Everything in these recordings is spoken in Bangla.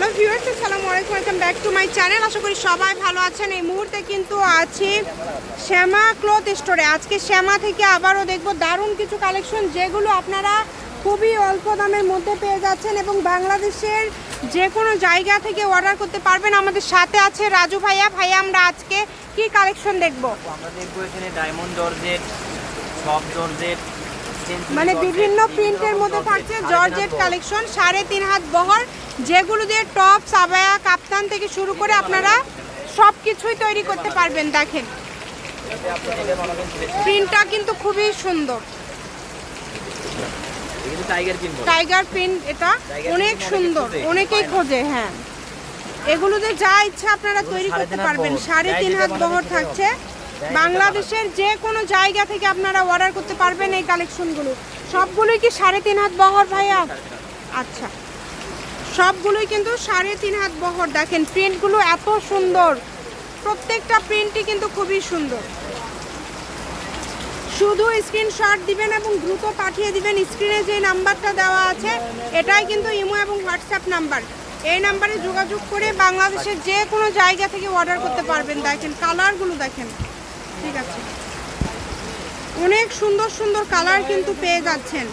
হ্যালো ভিউয়ার্স, আসসালামু আলাইকুম, welcome back to my channel. আশা করি সবাই ভালো আছেন। এই মুহূর্তে কিন্তু আছি শ্যামা ক্লথ স্টোরে। আজকে শ্যামা থেকে আবারও দেখব দারুণ কিছু কালেকশন যেগুলো আপনারা খুবই অল্প দামের মধ্যে পেয়ে যাচ্ছেন এবং বাংলাদেশের যে কোনো জায়গা থেকে অর্ডার করতে পারবেন। আমাদের সাথে আছে রাজু ভাইয়া। ভাইয়া, আমরা আজকে কি কালেকশন দেখব? আমরা দেখব এখানে ডায়মন্ড জর্জেট সব জর্জেট মানে বিভিন্ন প্রিন্টের মধ্যে জর্জেট, থাকছে জর্জেট কালেকশন সাড়ে তিন হাত বহর যেগুলো দিয়ে টপ সাবায়া কাপ্তান থেকে শুরু করে আপনারা সব কিছুই তৈরি করতে পারবেন দেখেন। প্রিন্টটা কিন্তু খুবই সুন্দর। টাইগার প্রিন্ট বলে। টাইগার প্রিন্ট এটা অনেক সুন্দর অনেকেই খোঁজে হ্যাঁ। এগুলোতে যা ইচ্ছা আপনারা তৈরি করতে পারবেন সাড়ে তিন হাত বহর থাকছে। বাংলাদেশের যে কোনো জায়গা থেকে আপনারা অর্ডার করতে পারবেন এই কালেকশনগুলো সবগুলোই কি সাড়ে তিন হাত বহর ভাইয়া? আচ্ছা। সবগুলোই কিন্তু সাড়ে তিন হাত বহর। দেখেন প্রিন্টগুলো এত সুন্দর। প্রত্যেকটা প্রিন্টই কিন্তু খুবই সুন্দর। শুধু স্ক্রিনশট দিবেন এবং দ্রুত পাঠিয়ে দিবেন। স্ক্রিনে যে নাম্বারটা দেওয়া আছে এটাই কিন্তু ইমো এবং হোয়াটসঅ্যাপ নাম্বার। এই নাম্বারে যোগাযোগ করে বাংলাদেশের যে কোনো জায়গা থেকে অর্ডার করতে পারবেন। দেখেন কালারগুলো দেখেন। ঠিক আছে। অনেক সুন্দর সুন্দর কালার কিন্তু পেয়ে যাচ্ছেন।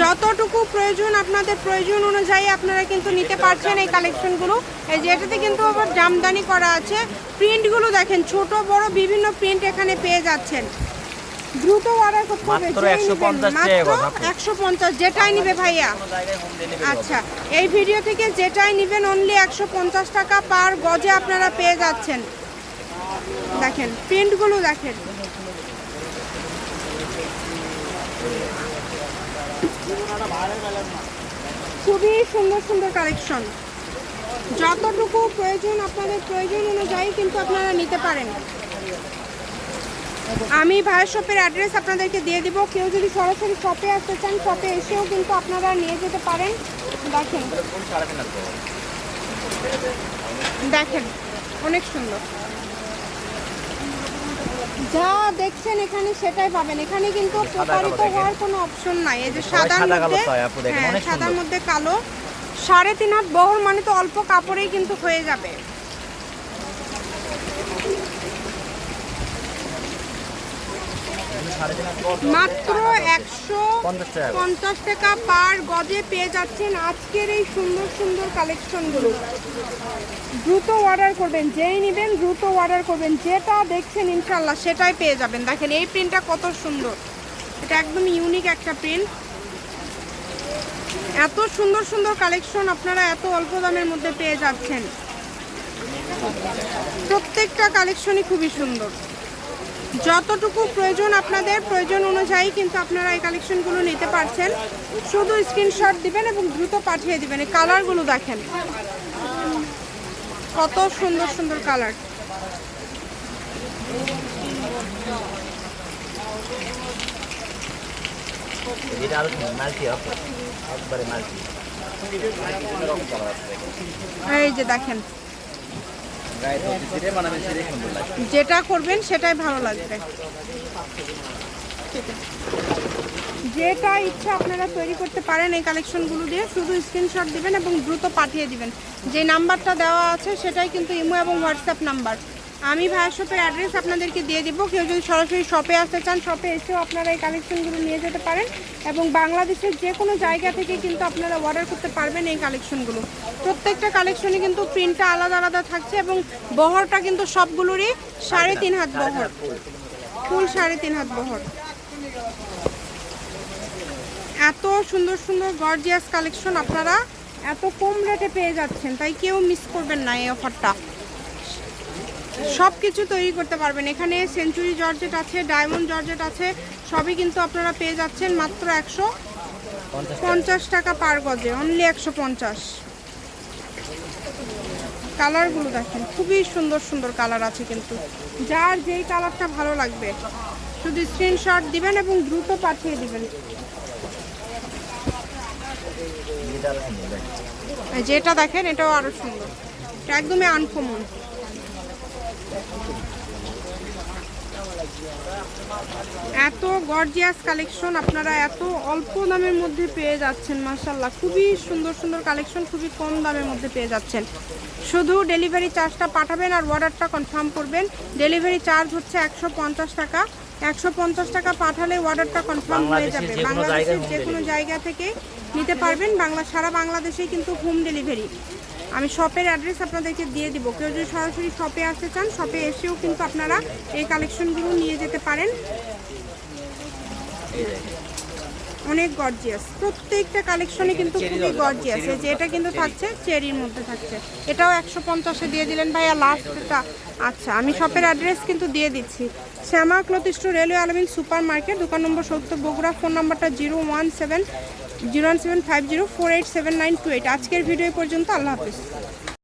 যতটুকু প্রয়োজন আপনাদের প্রয়োজন অনুযায়ী আপনারা কিন্তু নিতে পারছেন এই কালেকশনগুলো এই যে এটাতে কিন্তু আবার জামদানি করা আছে। প্রিন্টগুলো দেখেন ছোট বড় বিভিন্ন প্রিন্ট এখানে পেয়ে যাচ্ছেন। দ্রুত অর্ডার করতে হবে মাত্র 150 মাত্র কথা আপু। একশো পঞ্চাশ যেটাই নিবে ভাইয়া। আচ্ছা এই ভিডিও থেকে যেটাই নেবেন অনলি একশো পঞ্চাশ টাকা পার গজে আপনারা পেয়ে যাচ্ছেন। দেখেন প্রিন্টগুলো দেখেন। খুবই সুন্দর সুন্দর কালেকশন। যতটুকু প্রয়োজন, আপনাদের প্রয়োজন অনুযায়ী কিন্তু আপনারা নিতে পারেন। আমি ভাইয়ের শপের অ্যাড্রেস আপনাদেরকে দিয়ে দিব। কেউ যদি সরাসরি শপে আসতে চান, শপে এসেও কিন্তু আপনারা নিয়ে যেতে পারেন। দেখেন। দেখেন, অনেক সুন্দর। যা দেখছেন এখানে সেটাই পাবেন। এখানে কিন্তু প্রতারিত হওয়ার কোনো অপশন নাই। এই যে সাদার মধ্যে হ্যাঁ সাদার মধ্যে কালো। সাড়ে তিন হাত বহর মানে তো অল্প কাপড়েই কিন্তু হয়ে যাবে কিন্তু সাড়ে তিন হাত বহর। মাত্র একশো পঞ্চাশ টাকা পার গজে পেয়ে যাচ্ছেন আজকের এই সুন্দর সুন্দর কালেকশনগুলো। দ্রুত অর্ডার করবেন যেই নেবেন দ্রুত অর্ডার করবেন। যেটা দেখছেন ইনশাল্লাহ সেটাই পেয়ে যাবেন। দেখেন এই প্রিন্টটা কত সুন্দর। এটা একদম ইউনিক একটা প্রিন্ট এত সুন্দর সুন্দর কালেকশন আপনারা এত অল্প দামের মধ্যে পেয়ে যাচ্ছেন। প্রত্যেকটা কালেকশনই খুবই সুন্দর। যতটুকু প্রয়োজন আপনাদের প্রয়োজন অনুযায়ী কিন্তু আপনারা এই কালেকশনগুলো নিতে পারছেন। শুধু স্ক্রিনশট দিবেন এবং দ্রুত পাঠিয়ে দিবেন। এই কালারগুলো দেখেন। কত সুন্দর সুন্দর কালার। এই যে দেখেন গায়ে ধরতে যেটাই বানাবেন সেটাই সুন্দর লাগবে। যেটা করবেন সেটাই ভালো লাগবে। যেটা ইচ্ছা আপনারা তৈরি করতে পারেন এই কালেকশনগুলো দিয়ে, শুধু স্ক্রিনশট দিবেন এবং দ্রুত পাঠিয়ে দিবেন। যে নাম্বারটা দেওয়া আছে সেটাই কিন্তু ইমো এবং হোয়াটসঅ্যাপ নাম্বার। আমি ভাইয়ের শপের অ্যাড্রেস আপনাদেরকে দিয়ে দিব। কেউ যদি সরাসরি শপে আসতে চান শপে এসেও আপনারা এই কালেকশনগুলো নিয়ে যেতে পারেন এবং বাংলাদেশের যে কোনো জায়গা থেকে কিন্তু আপনারা অর্ডার করতে পারবেন এই কালেকশনগুলো প্রত্যেকটা কালেকশনে কিন্তু প্রিন্টটা আলাদা আলাদা থাকছে এবং বহরটা কিন্তু সবগুলোরই সাড়ে তিন হাত বহর। ফুল সাড়ে তিন হাত বহর। এত সুন্দর সুন্দর গর্জিয়াস কালেকশন আপনারা এত কম রেটে পেয়ে যাচ্ছেন, তাই কেউ মিস করবেন না এই অফারটা সব কিছু তৈরি করতে পারবেন। এখানে সেঞ্চুরি জর্জেট আছে, ডায়মন্ড জর্জেট আছে, সবই কিন্তু আপনারা পেয়ে যাচ্ছেন মাত্র একশো পঞ্চাশ টাকা। পার গজে অনলি একশো পঞ্চাশ। কালারগুলো দেখেন, খুবই সুন্দর সুন্দর কালার আছে কিন্তু। যার যেই কালারটা ভালো লাগবে, শুধু স্ক্রিনশট দিবেন এবং দ্রুত পাঠিয়ে দিবেন। যেটা দেখেন, এটাও আরও সুন্দর। একদমই আনকমন এত গর্জিয়াস কালেকশন আপনারা এত অল্প দামের মধ্যে পেয়ে যাচ্ছেন মাসাল্লাহ খুবই সুন্দর সুন্দর কালেকশন খুবই কম দামের মধ্যে পেয়ে যাচ্ছেন। শুধু ডেলিভারি চার্জটা পাঠাবেন আর অর্ডারটা কনফার্ম করবেন। ডেলিভারি চার্জ হচ্ছে একশো পঞ্চাশ টাকা। একশো পঞ্চাশ টাকা পাঠালে অর্ডারটা কনফার্ম হয়ে যাবে। বাংলাদেশের যে কোনো জায়গা থেকে নিতে পারবেন। বাংলা, সারা বাংলাদেশেই কিন্তু হোম ডেলিভারি আমি শপের অ্যাড্রেস আপনাদেরকে দিয়ে দিব। কেউ যদি সরাসরি শপে আসতে চান শপে এসেও কিন্তু আপনারা এই কালেকশনগুলো নিয়ে যেতে পারেন। অনেক গর্জিয়াস প্রত্যেকটা কালেকশনে কিন্তু খুবই গর্জিয়াস এই যে এটা কিন্তু থাকছে, চেরির মধ্যে থাকছে। এটাও একশো পঞ্চাশে দিয়ে দিলেন ভাইয়া লাস্টটা আচ্ছা আমি শপের অ্যাড্রেস কিন্তু দিয়ে দিচ্ছি। শ্যামা ক্লথ স্টোর রেলওয়ে আলমিন সুপার মার্কেট দোকান নম্বর সত্তর, বগুড়া, ফোন নাম্বারটা zero one seven zero one seven five zero four eight seven nine two eight. আজকের ভিডিও পর্যন্ত, আল্লাহ হাফিজ।